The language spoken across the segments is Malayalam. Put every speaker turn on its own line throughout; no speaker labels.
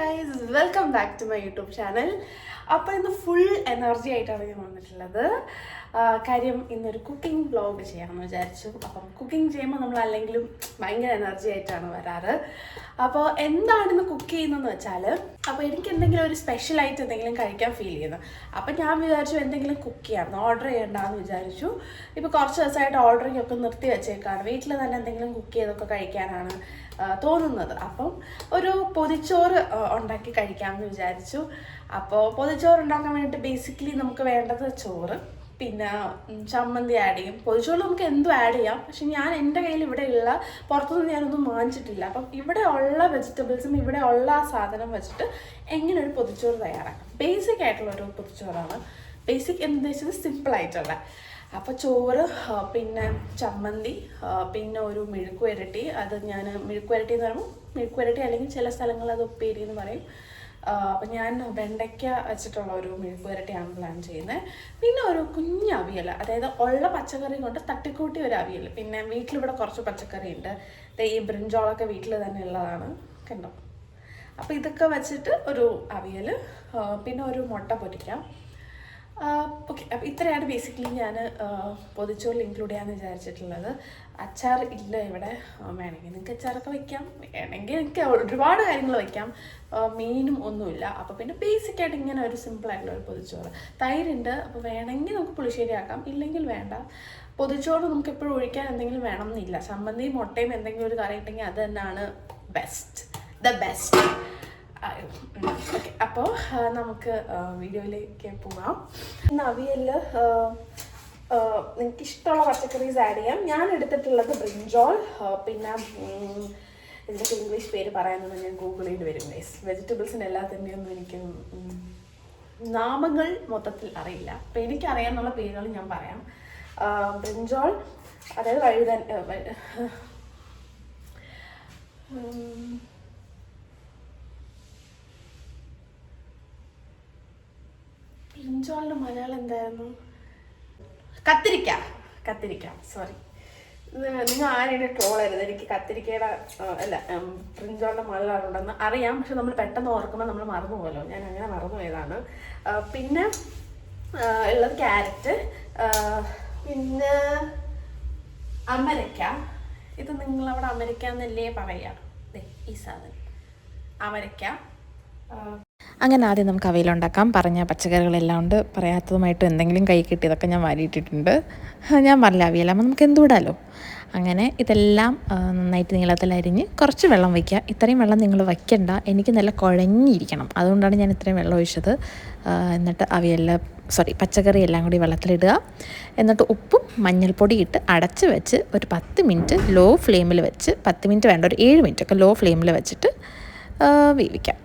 Guys welcome back to my YouTube channel അപ്പോൾ ഇന്ന് ഫുൾ എനർജി ആയിട്ടാണ് ഞാൻ വന്നിട്ടുള്ളത്. കാര്യം ഇന്നൊരു കുക്കിംഗ് ബ്ലോഗ് ചെയ്യാമെന്ന് വിചാരിച്ചു. അപ്പം കുക്കിംഗ് ചെയ്യുമ്പോൾ നമ്മൾ അല്ലെങ്കിലും ഭയങ്കര എനർജി ആയിട്ടാണ് വരാറ്. അപ്പോൾ എന്താണ് ഇന്ന് കുക്ക് ചെയ്യുന്നതെന്ന് വെച്ചാൽ അപ്പോൾ എനിക്ക് എന്തെങ്കിലും ഒരു സ്പെഷ്യൽ ആയിട്ട് എന്തെങ്കിലും കഴിക്കാൻ ഫീൽ ചെയ്യുന്നു. അപ്പം ഞാൻ വിചാരിച്ചു എന്തെങ്കിലും കുക്ക് ചെയ്യാം. ഓർഡർ ചെയ്യണ്ടെന്ന് വിചാരിച്ചു. ഇപ്പോൾ കുറച്ച് ദിവസമായിട്ട് ഓർഡറിങ് ഒക്കെ നിർത്തി വെച്ചേക്കാണ്. വീട്ടിൽ തന്നെ എന്തെങ്കിലും കുക്ക് ചെയ്തൊക്കെ കഴിക്കാനാണ് തോന്നുന്നത്. അപ്പം ഒരു പൊതിച്ചോറ് ഉണ്ടാക്കി കഴിക്കാമെന്ന് വിചാരിച്ചു. അപ്പോൾ പൊതിച്ചോറ് ഉണ്ടാക്കാൻ വേണ്ടിയിട്ട് ബേസിക്കലി നമുക്ക് വേണ്ടത് ചോറ് പിന്നെ ചമ്മന്തി ആഡ് ചെയ്യും. പൊതിച്ചോറ് നമുക്ക് എന്തും ആഡ് ചെയ്യാം. പക്ഷെ ഞാൻ എന്റെ കയ്യിൽ ഇവിടെ ഉള്ള പുറത്തുനിന്ന് ഞാനൊന്നും വാങ്ങിച്ചിട്ടില്ല. അപ്പം ഇവിടെ ഉള്ള വെജിറ്റബിൾസും ഇവിടെ ഉള്ള ആ സാധനം വെച്ചിട്ട് എങ്ങനെ ഒരു പൊതിച്ചോറ് തയ്യാറാക്കാം. ബേസിക് ആയിട്ടുള്ള ഒരു പൊതിച്ചോറാണ്. ബേസിക് എന്ന് ഉദ്ദേശിച്ചത് സിമ്പിൾ ആയിട്ടുള്ള. അപ്പോൾ ചോറ് പിന്നെ ചമ്മന്തി പിന്നെ ഒരു മെഴുക്ക് വരട്ടി. അത് ഞാൻ മെഴുക്ക് വരട്ടി എന്ന് പറയുമ്പോൾ മെഴുക്ക് വരട്ടി അല്ലെങ്കിൽ ചില സ്ഥലങ്ങളിൽ അത് ഉപ്പേരി എന്ന് പറയും. അപ്പം ഞാൻ വെണ്ടയ്ക്ക വെച്ചിട്ടുള്ള ഒരു മെഴുക്ക് വരട്ടിയാണ് പ്ലാൻ ചെയ്യുന്നത് പിന്നെ ഒരു കുഞ്ഞ് അവിയൽ അതായത് ഉള്ള പച്ചക്കറി കൊണ്ട് തട്ടിക്കൂട്ടി ഒരു അവിയൽ പിന്നെ വീട്ടിലിവിടെ കുറച്ച് പച്ചക്കറി ഉണ്ട്. ഈ ബ്രിഞ്ചോളൊക്കെ വീട്ടിൽ തന്നെ ഉള്ളതാണ് കണ്ടോ? അപ്പോൾ ഇതൊക്കെ വെച്ചിട്ട് ഒരു അവിയൽ പിന്നെ ഒരു മുട്ട പൊരിക്കാം. ഓക്കെ അപ്പോൾ ഇത്രയാണ് ബേസിക്കലി ഞാൻ പൊതിച്ചോറിൽ ഇൻക്ലൂഡ് ചെയ്യാമെന്ന് വിചാരിച്ചിട്ടുള്ളത്. അച്ചാർ ഇല്ല ഇവിടെ വേണമെങ്കിൽ നിങ്ങൾക്ക് അച്ചാറൊക്കെ വെക്കാം. വേണമെങ്കിൽ എനിക്ക് ഒരുപാട് കാര്യങ്ങൾ വെക്കാം. മെയിനും ഒന്നുമില്ല. അപ്പോൾ പിന്നെ ബേസിക് ആയിട്ട് ഇങ്ങനെ ഒരു സിമ്പിൾ ആയിട്ടുള്ള ഒരു പൊതിച്ചോറ്. തൈരുണ്ട് അപ്പോൾ വേണമെങ്കിൽ നമുക്ക് പുളിശ്ശേരി ആക്കാം. ഇല്ലെങ്കിൽ വേണ്ട. പൊതിച്ചോറ് നമുക്ക് എപ്പോഴും ഒഴിക്കാൻ എന്തെങ്കിലും വേണം എന്നില്ല. ചമ്മന്തിയും മുട്ടയും എന്തെങ്കിലും ഒരു കറി ഉണ്ടെങ്കിൽ അത് തന്നെയാണ് ബെസ്റ്റ് ദ ബെസ്റ്റ് ഓക്കെ. അപ്പോൾ നമുക്ക് വീഡിയോയിലേക്ക് പോകാം ഇന്ന് അവിയൽ നിങ്ങൾക്ക് ഇഷ്ടമുള്ള പച്ചക്കറീസ് ആഡ് ചെയ്യാം. ഞാൻ എടുത്തിട്ടുള്ളത് ബ്രിഞ്ചോൾ പിന്നെ ഇതിന്റെ ഇംഗ്ലീഷ് പേര് പറയാനൊന്നും ഞാൻ ഗൂഗിൾ ചെയ്ത് വരും ഗൈസ് വെജിറ്റബിൾസിന് എല്ലാത്തിന്റെയും ഒന്നും എനിക്ക് നാമങ്ങൾ മൊത്തത്തിൽ അറിയില്ല. അപ്പം എനിക്കറിയാമെന്നുള്ള പേരുകൾ ഞാൻ പറയാം. ബ്രിഞ്ചോൾ അതായത് വഴുതൻ ബ്രിഞ്ചോളിന്റെ മലയാളം എന്തായിരുന്നു? കത്തിരിക്ക. കത്തിരിക്ക സോറി നിങ്ങൾ ആരെയും ട്രോളരുത്. എനിക്ക് കത്തിരിക്കയുടെ അല്ല പ്രിഞ്ചോളിന്റെ ബ്രിഞ്ചോളിന്റെ മലയാളം ഉണ്ടെന്ന് അറിയാം. പക്ഷെ നമ്മൾ പെട്ടെന്ന് ഓർക്കുമ്പോൾ നമ്മൾ മറന്നു പോലോ ഞാൻ അങ്ങനെ മറന്നു പോയതാണ് പിന്നെ ഉള്ളത് ക്യാരറ്റ്. പിന്നെ അമരക്ക. ഇത് നിങ്ങളവിടെ അമരക്ക എന്നല്ലേ പറയുക? ഈ സാധനം. അമരക്ക.
അങ്ങനെ ആദ്യം നമുക്ക് അവയിലുണ്ടാക്കാം. പറഞ്ഞ പച്ചക്കറികളെല്ലാം ഉണ്ട്. പറയാത്തതുമായിട്ട് എന്തെങ്കിലും കൈ കിട്ടിയതൊക്കെ ഞാൻ വാരിയിട്ടിട്ടുണ്ട്. ഞാൻ പറഞ്ഞില്ല അവിയലാകുമ്പോൾ നമുക്ക് എന്തുവിടാലോ അങ്ങനെ ഇതെല്ലാം നന്നായിട്ട് നീളത്തിൽ അരിഞ്ഞ് കുറച്ച് വെള്ളം വയ്ക്കുക. ഇത്രയും വെള്ളം നിങ്ങൾ വയ്ക്കണ്ട. എനിക്ക് നല്ല കുഴഞ്ഞിരിക്കണം. അതുകൊണ്ടാണ് ഞാൻ ഇത്രയും വെള്ളം ഒഴിച്ചത്. എന്നിട്ട് അവയെല്ലാം സോറി പച്ചക്കറി എല്ലാം കൂടി വെള്ളത്തിലിടുക. എന്നിട്ട് ഉപ്പും മഞ്ഞൾപ്പൊടി ഇട്ട് അടച്ച് വെച്ച് ഒരു പത്ത് മിനിറ്റ് ലോ ഫ്ലെയിമിൽ വെച്ച് പത്ത് മിനിറ്റ് വേണ്ട ഒരു ഏഴ് മിനിറ്റ് ഒക്കെ ലോ ഫ്ലെയിമിൽ വെച്ചിട്ട് വേവിക്കാം.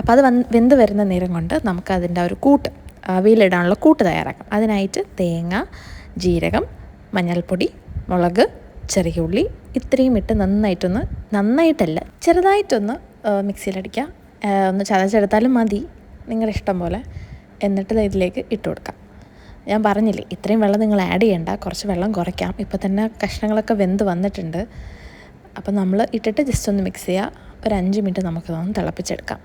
അപ്പോൾ അത് വന്ന് വെന്ത് വരുന്ന നേരം കൊണ്ട് നമുക്ക് അതിന്റെ ഒരു കൂട്ട് അവിയലിടാനുള്ള കൂട്ട് തയ്യാറാക്കാം. അതിനായിട്ട് തേങ്ങ ജീരകം മഞ്ഞൾപ്പൊടി മുളക് ചെറിയ ഉള്ളി ഇത്രയും ഇട്ട് നന്നായിട്ടൊന്ന് നന്നായിട്ടല്ല ചെറുതായിട്ടൊന്ന് മിക്സിയിലടിക്കുക. ഒന്ന് ചതച്ചെടുത്താലും മതി. നിങ്ങളുടെ ഇഷ്ടം പോലെ. എന്നിട്ട് ഇതിലേക്ക് ഇട്ട് കൊടുക്കാം. ഞാൻ പറഞ്ഞില്ലേ ഇത്രയും വെള്ളം നിങ്ങൾ ആഡ് ചെയ്യേണ്ട. കുറച്ച് വെള്ളം കുറയ്ക്കാം. ഇപ്പോൾ തന്നെ കഷ്ണങ്ങളൊക്കെ വെന്ത് വന്നിട്ടുണ്ട്. അപ്പോൾ നമ്മൾ ഇട്ടിട്ട് ജസ്റ്റ് ഒന്ന് മിക്സ് ചെയ്യുക. ഒരു അഞ്ച് മിനിറ്റ് നമുക്കിതൊന്ന് തിളപ്പിച്ചെടുക്കാം.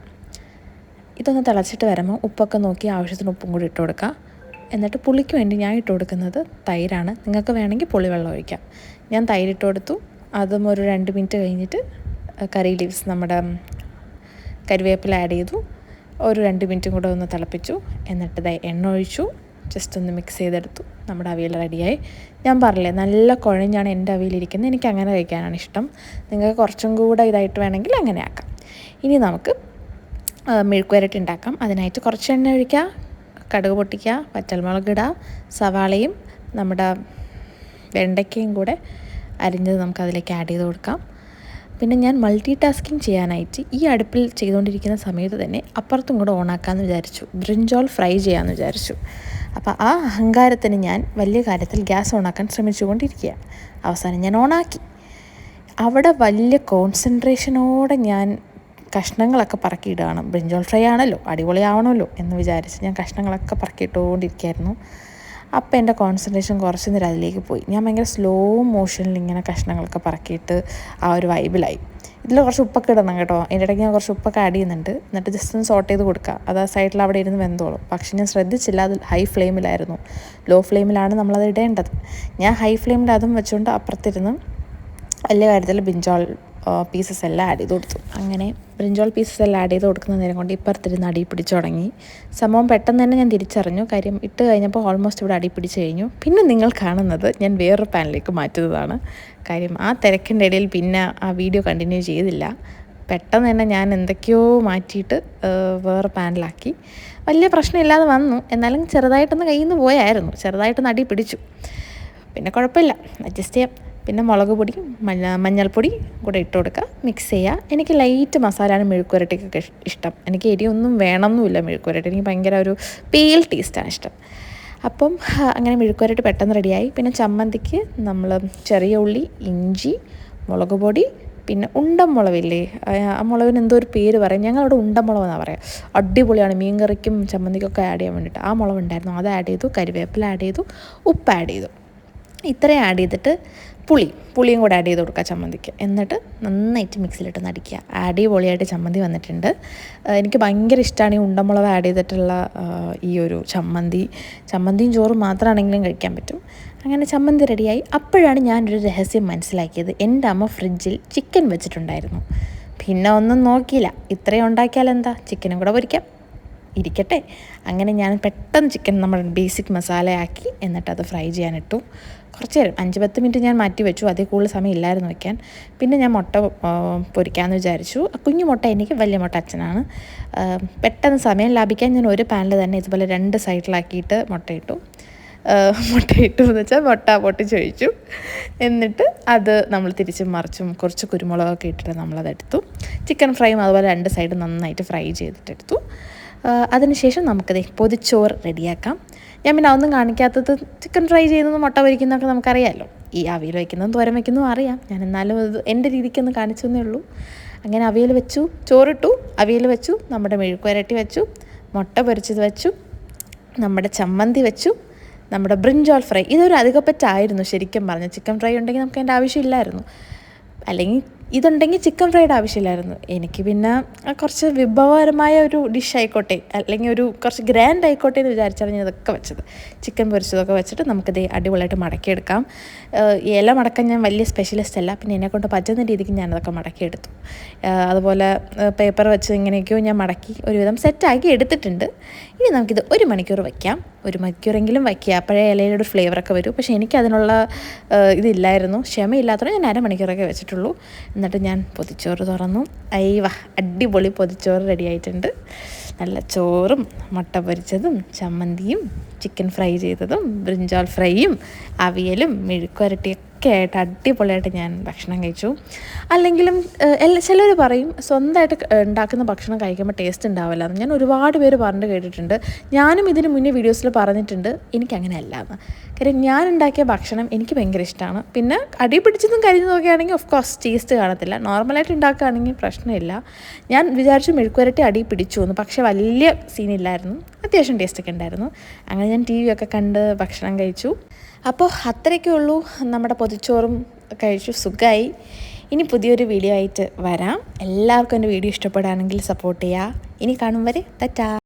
ഇതൊന്ന് തിളച്ചിട്ട് വരുമ്പോൾ ഉപ്പൊക്കെ നോക്കി ആവശ്യത്തിന് ഉപ്പും കൂടി ഇട്ട് കൊടുക്കുക. എന്നിട്ട് പുളിക്ക് വേണ്ടി ഞാൻ ഇട്ട് കൊടുക്കുന്നത് തൈരാണ്. നിങ്ങൾക്ക് വേണമെങ്കിൽ പുളിവെള്ളം ഒഴിക്കാം. ഞാൻ തൈരിട്ട് കൊടുത്തു. അതും ഒരു രണ്ട് മിനിറ്റ് കഴിഞ്ഞിട്ട് കറി ലീവ്സ് നമ്മുടെ കരിവേപ്പില ആഡ് ചെയ്തു. ഒരു രണ്ട് മിനിറ്റും കൂടെ ഒന്ന് തിളപ്പിച്ചു. എന്നിട്ട് എണ്ണ ഒഴിച്ചു. ജസ്റ്റ് ഒന്ന് മിക്സ് ചെയ്തെടുത്തു. നമ്മുടെ അവിയൽ റെഡിയായി. ഞാൻ പറഞ്ഞില്ലേ നല്ല കുഴഞ്ഞാണ് എന്റെ അവിയലിരിക്കുന്നത് എനിക്ക് അങ്ങനെ കഴിക്കാനാണ് ഇഷ്ടം. നിങ്ങൾക്ക് കുറച്ചും കൂടെ ഇതായിട്ട് വേണമെങ്കിൽ അങ്ങനെ ആക്കാം. ഇനി നമുക്ക് ആ, മെഴുക്ക് വരട്ടി ഉണ്ടാക്കാം. അതിനായിട്ട് കുറച്ച് എണ്ണ ഒഴിക്കുക കടുക് പൊട്ടിക്കുക പച്ചമുളക് ഇടുക സവാളയും നമ്മുടെ വെണ്ടയ്ക്കയും കൂടെ അരിഞ്ഞത് നമുക്ക് അതിലേക്ക് ആഡ് ചെയ്ത് കൊടുക്കാം. പിന്നെ ഞാൻ മൾട്ടി ടാസ്കിങ് ചെയ്യാനായിട്ട് ഈ അടുപ്പിൽ ചെയ്തുകൊണ്ടിരിക്കുന്ന സമയത്ത് തന്നെ അപ്പുറത്തും കൂടെ ഓണാക്കാമെന്ന് വിചാരിച്ചു. ബ്രിഞ്ചോൾ ഫ്രൈ ചെയ്യാമെന്ന് വിചാരിച്ചു. അപ്പോൾ ആ അഹങ്കാരത്തിന് ഞാൻ വലിയ കാര്യത്തിൽ ഗ്യാസ് ഓണാക്കാൻ ശ്രമിച്ചുകൊണ്ടിരിക്കുക. അവസാനം ഞാൻ ഓണാക്കി അവിടെ വലിയ കോൺസെൻട്രേഷനോടെ ഞാൻ കഷ്ണങ്ങളൊക്കെ പറക്കിയിടുകയാണ്. ബ്രിഞ്ചോൾ ഫ്രൈ ആണല്ലോ അടിപൊളിയാവണമല്ലോ എന്ന് വിചാരിച്ച് ഞാൻ കഷ്ണങ്ങളൊക്കെ പറക്കിയിട്ടുകൊണ്ടിരിക്കുകയായിരുന്നു അപ്പോൾ എന്റെ കോൺസെൻട്രേഷൻ കുറച്ച് നേരം അതിലേക്ക് പോയി. ഞാൻ ഭയങ്കര സ്ലോ മോഷനിൽ ഇങ്ങനെ കഷ്ണങ്ങളൊക്കെ പറക്കിയിട്ട് ആ ഒരു വൈബിലായി ഇതിൽ കുറച്ച് ഉപ്പൊക്കെ ഇടണം കേട്ടോ. അതിന്റെ ഇടയ്ക്ക് ഞാൻ കുറച്ച് ഉപ്പൊക്കെ ആഡ് ചെയ്യുന്നുണ്ട്. എന്നിട്ട് ജസ്റ്റ് ഒന്ന് സോട്ട് ചെയ്ത് കൊടുക്കുക അത് ആ സൈഡിൽ അവിടെ ഇരുന്ന് വെന്തോളും. പക്ഷെ ഞാൻ ശ്രദ്ധിച്ചില്ല അത് ഹൈ ഫ്ലെയിമിലായിരുന്നു ലോ ഫ്ലെയിമിലാണ് നമ്മളത് ഇടേണ്ടത്. ഞാൻ ഹൈ ഫ്ലെയിമിൽ അതും വെച്ചുകൊണ്ട് അപ്പുറത്തിരുന്ന് വലിയ കാര്യത്തിൽ ബിഞ്ചോൾ പീസസ് എല്ലാം ആഡ് ചെയ്ത് കൊടുത്തു അങ്ങനെ ബ്രിഞ്ചോൾ പീസസ് എല്ലാം ആഡ് ചെയ്ത് കൊടുക്കുന്ന നേരം കൊണ്ട് ഇപ്പുറത്തിരുന്ന് അടി പിടിച്ചു തുടങ്ങി. സംഭവം പെട്ടെന്ന് തന്നെ ഞാൻ തിരിച്ചറിഞ്ഞു. കാര്യം ഇട്ട് കഴിഞ്ഞപ്പോൾ ഓൾമോസ്റ്റ് ഇവിടെ അടി പിടിച്ച് കഴിഞ്ഞു. പിന്നെ നിങ്ങൾ കാണുന്നത് ഞാൻ വേറൊരു പാനിലേക്ക് മാറ്റുന്നതാണ്. കാര്യം ആ തിരക്കിന്റെ ഇടയിൽ പിന്നെ ആ വീഡിയോ കണ്ടിന്യൂ ചെയ്തില്ല. പെട്ടെന്ന് തന്നെ ഞാൻ എന്തൊക്കെയോ മാറ്റിയിട്ട് വേറെ പാനിലാക്കി വലിയ പ്രശ്നമില്ലാതെ വന്നു. എന്നാലും ചെറുതായിട്ടൊന്ന് കയ്യിൽ നിന്ന് പോയായിരുന്നു. ചെറുതായിട്ടൊന്ന് അടി പിടിച്ചു. പിന്നെ കുഴപ്പമില്ല. അഡ്ജസ്റ്റ് ചെയ്യാം. പിന്നെ മുളക് പൊടി മഞ്ഞ മഞ്ഞൾപ്പൊടി കൂടെ ഇട്ട് കൊടുക്കുക. മിക്സ് ചെയ്യുക. എനിക്ക് ലൈറ്റ് മസാലയാണ് മെഴുക്കുരട്ടിക്കൊക്കെ ഇഷ്- ഇഷ്ടം. എനിക്ക് എരിയൊന്നും വേണമെന്നുമില്ല മെഴുക്കുരട്ടി എനിക്ക് ഭയങ്കര ഒരു പേൽ ടേസ്റ്റാണ് ഇഷ്ടം. അപ്പം അങ്ങനെ മെഴുക്കുരട്ടി പെട്ടെന്ന് റെഡിയായി പിന്നെ ചമ്മന്തിക്ക് നമ്മൾ ചെറിയ ഉള്ളി ഇഞ്ചി മുളക് പൊടി പിന്നെ ഉണ്ടമുളവില്ലേ ആ മുളകിന് എന്തോ ഒരു പേര് പറയും. ഞങ്ങളവിടെ ഉണ്ടമുളവ് എന്നാണ് പറയുക അടിപൊളിയാണ്. മീൻ കറിക്കും ചമ്മന്തിക്കൊക്കെ ആഡ് ചെയ്യാൻ വേണ്ടിയിട്ട്. ആ മുളവുണ്ടായിരുന്നു അത് ആഡ് ചെയ്തു. കരിവേപ്പില ആഡ് ചെയ്തു. ഉപ്പ് ആഡ് ചെയ്തു. ഇത്രയും ആഡ് ചെയ്തിട്ട് പുളി പുളിയും കൂടെ ആഡ് ചെയ്ത് കൊടുക്കുക ചമ്മന്തിക്ക്. എന്നിട്ട് നന്നായിട്ട് മിക്സിയിലിട്ട് നടിക്കുക. അടിപൊളിയായിട്ട് ചമ്മന്തി വന്നിട്ടുണ്ട്. എനിക്ക് ഭയങ്കര ഇഷ്ടമാണ് ഈ ഉണ്ടമുളക് ആഡ് ചെയ്തിട്ടുള്ള ഈ ഒരു ചമ്മന്തി. ചമ്മന്തിയും ചോറും മാത്രമാണെങ്കിലും കഴിക്കാൻ പറ്റും. അങ്ങനെ ചമ്മന്തി റെഡിയായി അപ്പോഴാണ് ഞാനൊരു രഹസ്യം മനസ്സിലാക്കിയത്. എന്റെ അമ്മ ഫ്രിഡ്ജിൽ ചിക്കൻ വെച്ചിട്ടുണ്ടായിരുന്നു. പിന്നെ ഒന്നും നോക്കിയില്ല. ഇത്രയും ഉണ്ടാക്കിയാൽ എന്താ ചിക്കനും കൂടെ പൊരിക്കാം. ഇരിക്കട്ടെ. അങ്ങനെ ഞാൻ പെട്ടെന്ന് ചിക്കൻ നമ്മൾ ബേസിക് മസാലയാക്കി എന്നിട്ട് അത് ഫ്രൈ ചെയ്യാനിട്ടു. കുറച്ച് നേരം അഞ്ച് പത്ത് മിനിറ്റ് ഞാൻ മാറ്റി വെച്ചു. അതേ കൂടുതൽ സമയം ഇല്ലായിരുന്നു വയ്ക്കാൻ പിന്നെ ഞാൻ മുട്ട പൊരിക്കാമെന്ന് വിചാരിച്ചു. കുഞ്ഞു മുട്ട എനിക്ക് വലിയ മുട്ട അച്ഛനാണ്. പെട്ടെന്ന് സമയം ലാഭിക്കാൻ ഞാൻ ഒരു പാനിൽ തന്നെ ഇതുപോലെ രണ്ട് സൈഡിലാക്കിയിട്ട് മുട്ടയിട്ടു. മുട്ടയിട്ടു എന്ന് വെച്ചാൽ മുട്ട പൊട്ടിച്ചൊഴിച്ചു എന്നിട്ട് അത് നമ്മൾ തിരിച്ചും മറിച്ചും കുറച്ച് കുരുമുളകൊക്കെ ഇട്ടിട്ട് നമ്മളതെടുത്തു ചിക്കൻ ഫ്രൈയും അതുപോലെ രണ്ട് സൈഡ് നന്നായിട്ട് ഫ്രൈ ചെയ്തിട്ടെടുത്തു അതിനുശേഷം നമുക്കത് പൊതിച്ചോറ് റെഡിയാക്കാം. ഞാൻ പിന്നെ ഒന്നും കാണിക്കാത്തത് ചിക്കൻ ഫ്രൈ ചെയ്യുന്നതും മുട്ട പൊരിക്കുന്നതൊക്കെ നമുക്കറിയാമല്ലോ ഈ അവിയൽ വയ്ക്കുന്നതും തോരൻ വയ്ക്കുന്നതും അറിയാം. ഞാൻ എന്നാലും അത് എന്റെ രീതിക്കൊന്ന് കാണിച്ചെന്നേ ഉള്ളൂ. അങ്ങനെ അവിയൽ വെച്ചു ചോറിട്ടു. അവിയൽ വെച്ചു നമ്മുടെ മെഴുക്കുവരട്ടി വെച്ചു മുട്ട പൊരിച്ചത് വെച്ചു നമ്മുടെ ചമ്മന്തി വെച്ചു നമ്മുടെ ബ്രിഞ്ചോൾ ഫ്രൈ ഇതൊരു അധികപ്പറ്റായിരുന്നു ശരിക്കും പറഞ്ഞാൽ. ചിക്കൻ ഫ്രൈ ഉണ്ടെങ്കിൽ നമുക്ക് അതിന്റെ ആവശ്യമില്ലായിരുന്നു. അല്ലെങ്കിൽ ഇതുണ്ടെങ്കിൽ ചിക്കൻ ഫ്രൈഡ് ആവശ്യമില്ലായിരുന്നു. എനിക്ക് പിന്നെ കുറച്ച് വിഭവകരമായ ഒരു ഡിഷ് ആയിക്കോട്ടെ അല്ലെങ്കിൽ ഒരു കുറച്ച് ഗ്രാൻഡ് ആയിക്കോട്ടെ എന്ന് വിചാരിച്ചാണ് ഞാൻ ഇതൊക്കെ വെച്ചത്. ചിക്കൻ പൊരിച്ചതൊക്കെ വെച്ചിട്ട് നമുക്കിത് അടിപൊളിയായിട്ട് മടക്കിയെടുക്കാം. ഇല മടക്കാൻ ഞാൻ വലിയ സ്പെഷ്യലിസ്റ്റ് അല്ല പിന്നെ എന്നെക്കൊണ്ട് പറ്റുന്ന രീതിക്ക് ഞാനതൊക്കെ മടക്കിയെടുത്തു. അതുപോലെ പേപ്പർ വെച്ച് ഇങ്ങനെയൊക്കെയോ ഞാൻ മടക്കി ഒരുവിധം സെറ്റാക്കി എടുത്തിട്ടുണ്ട്. ഇനി നമുക്കിത് ഒരു മണിക്കൂർ വയ്ക്കാം ഒരു മണിക്കൂറെങ്കിലും വയ്ക്കുക. അപ്പോഴേ ഇലയുടെ ഒരു ഫ്ലേവറൊക്കെ വരും. പക്ഷേ എനിക്ക് അതിനുള്ള ഇതില്ലായിരുന്നു. ക്ഷമയില്ലാത്തതുകൊണ്ട് ഞാൻ അരമണിക്കൂറൊക്കെ വെച്ചിട്ടുള്ളൂ. എന്നിട്ട് ഞാൻ പൊതിച്ചോറ് തുറന്നു. അയ്യവ അടിപൊളി പൊതിച്ചോറ് റെഡി ആയിട്ടുണ്ട് നല്ല ചോറും മുട്ട പൊരിച്ചതും ചമ്മന്തിയും ചിക്കൻ ഫ്രൈ ചെയ്തതും ബ്രിഞ്ചാൾ ഫ്രൈയും അവിയലും മെഴുക്കുവരട്ടിയൊക്കെ ആയിട്ട് അടിപൊളിയായിട്ട് ഞാൻ ഭക്ഷണം കഴിച്ചു. അല്ലെങ്കിലും ചിലർ പറയും സ്വന്തമായിട്ട് ഉണ്ടാക്കുന്ന ഭക്ഷണം കഴിക്കുമ്പോൾ ടേസ്റ്റ് ഉണ്ടാവില്ല എന്ന്. ഞാൻ ഒരുപാട് പേര് പറഞ്ഞിട്ട് കേട്ടിട്ടുണ്ട്. ഞാനും ഇതിന് മുന്നേ വീഡിയോസിൽ പറഞ്ഞിട്ടുണ്ട് എനിക്കങ്ങനെ അല്ല എന്ന്. കാര്യം ഞാൻ ഉണ്ടാക്കിയ ഭക്ഷണം എനിക്ക് ഭയങ്കര ഇഷ്ടമാണ് പിന്നെ അടി പിടിച്ചതും കരിഞ്ഞതൊക്കെ ആണെങ്കിൽ ഓഫ് കോഴ്സ് ടേസ്റ്റ് കാണത്തില്ല. നോർമലായിട്ട് ഉണ്ടാക്കുകയാണെങ്കിൽ പ്രശ്നമില്ല. ഞാൻ വിചാരിച്ചു മെഴുക്കുവരട്ടി അടി പിടിച്ചു എന്ന്. പക്ഷേ വലിയ സീനില്ലായിരുന്നു അത്യാവശ്യം ടേസ്റ്റൊക്കെ ഉണ്ടായിരുന്നു. അങ്ങനെ ഞാൻ ടി വി ഒക്കെ കണ്ട് ഭക്ഷണം കഴിച്ചു. അപ്പോൾ അത്രയൊക്കെ ഉള്ളൂ. നമ്മുടെ പൊതിച്ചോറും കഴിച്ചു. സുഖമായി ഇനി പുതിയൊരു വീഡിയോ ആയിട്ട് വരാം. എല്ലാവർക്കും എന്റെ വീഡിയോ ഇഷ്ടപ്പെടുകയാണെങ്കിൽ സപ്പോർട്ട് ചെയ്യുക. ഇനി കാണും വരെ. തറ്റാ